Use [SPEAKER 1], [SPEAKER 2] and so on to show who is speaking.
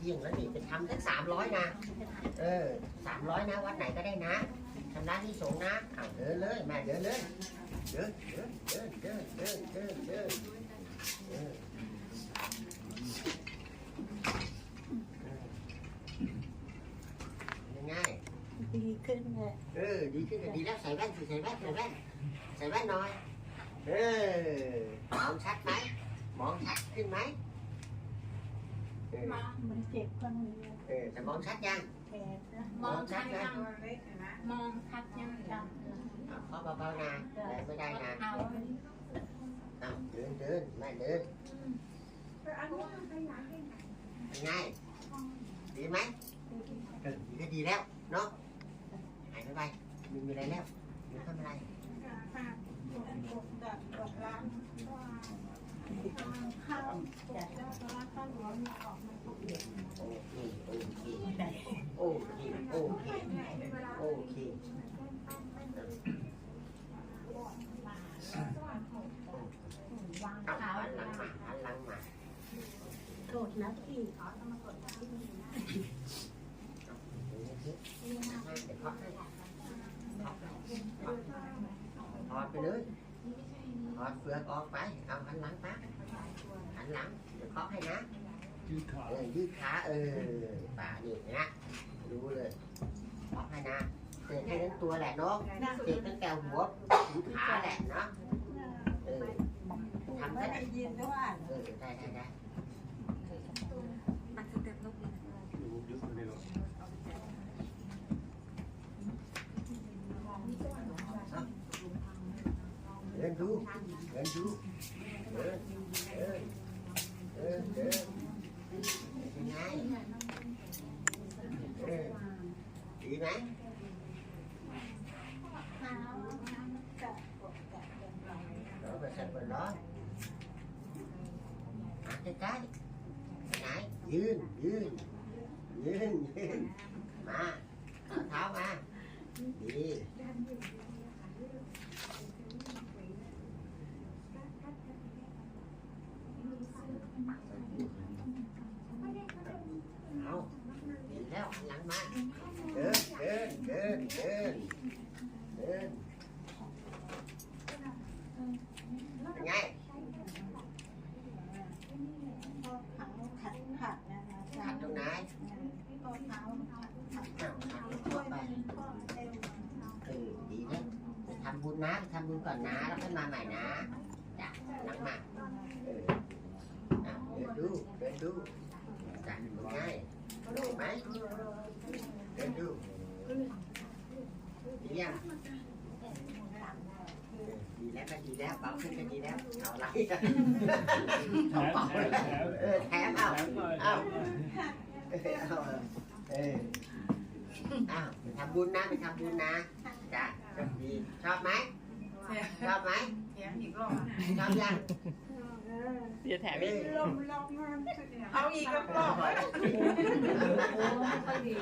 [SPEAKER 1] เที่ยงแล้วนี่ไปทำสักสามร้อยนะ เออสามร้อยนะ วัดไหนก็ได้นะชำระที่สงฆ์นะเอาเดินเลยแม่เดินเลย เดินเดินเดินเดินเดินเดินเดินเออยังไง
[SPEAKER 2] ดีขึ้นเลย
[SPEAKER 1] เออ ดีขึ้นก็ดีแล้วใส่แว่นสิใส่แว่นใส่แว่นใส่แว่นหน่อย เออ มองชัดไหม มองชัดขึ้นไหม เออ
[SPEAKER 2] มามันเจ็บตรงนี้
[SPEAKER 1] เออแต่มองชัดยัง
[SPEAKER 2] แผลนะ
[SPEAKER 1] มองชัดนะ
[SPEAKER 2] มองชัดยังจำ
[SPEAKER 1] เอาเคาะเบาๆนะแรงไม่ได้นะ
[SPEAKER 2] เอา
[SPEAKER 1] เอาเดินเดินแม่เดินยังไงดีไหมเออดีก็ดีแล้วเนาะหายไปไปมีมีอะไรแล้วมีทำอะไร
[SPEAKER 2] เข้าแต่
[SPEAKER 1] โอเค โอเคโอเคโอเคเอาอันหลังมาหันหลังมา
[SPEAKER 2] โทษนะพี่ขอต้องมากดที่นี่นะ
[SPEAKER 1] เดี๋ยวเคาะให้ถอดไปเลย อดเฟือกออกไป เอาหันหลังมาหันหลังเดี๋ยวเคาะให้นะ
[SPEAKER 3] ยืดขา
[SPEAKER 1] เออยืดขาเออป่านี่นะรู้เลยเคาะให้นะเตะให้ทั้งตัวแหละเนาะเตะตั้งแต่หัวถึงขาแหละเนาะเออทำ
[SPEAKER 2] ไม่
[SPEAKER 1] ได้
[SPEAKER 2] ได้ยินด้วย
[SPEAKER 1] เออได้ได้ได้
[SPEAKER 4] มันสเต็ปลูกนี้
[SPEAKER 3] ดูยุบในรถ
[SPEAKER 1] เดูเดินดูเดินเดินเดินเดินไงเออดีไหม
[SPEAKER 2] เราไปสั่งไปร้อนมา
[SPEAKER 1] ใกล้ๆไหนยืนยืนยืนยืนมาเท้ามาดี Đi theo lặng mà Đơn đơn đơn đơn Đơn เป็นไง
[SPEAKER 2] ข้อเท้าขัดขัดนะคะ
[SPEAKER 1] ขัดตรงไหน
[SPEAKER 2] ข้อเท้าขัดขัด
[SPEAKER 1] อ้าวขัด
[SPEAKER 2] ช่
[SPEAKER 1] ทั่วไป
[SPEAKER 2] เป็นข้อเอว
[SPEAKER 1] เออดีนะทำบุญนะทำบุญก่อนนะแล้วค่อยมาใหม่นะจ้ะหลังมาเออเดินดูเดินดูจ้ะเป็น ไงดูไหมเดินดูดียังดีแล้วก็ดีแล้วเบาขึ้นก็ดีแล้วเอาไร
[SPEAKER 3] แถมแถมแถม
[SPEAKER 1] เออแถมเอาเอาเออเอาเออเอาไปทำบุญนะไปทำบุญนะจ้ะโชคดีชอบไหมชอบไหม
[SPEAKER 4] แถมอีกรอบ
[SPEAKER 1] ชอบยัง
[SPEAKER 5] เดี๋ยวแถม
[SPEAKER 1] เอ
[SPEAKER 5] อีก
[SPEAKER 1] อ
[SPEAKER 2] ลมลมมัน
[SPEAKER 4] เอาอีกรอบ
[SPEAKER 1] พอแล้ว
[SPEAKER 4] โอ้ไม่ค่อยดี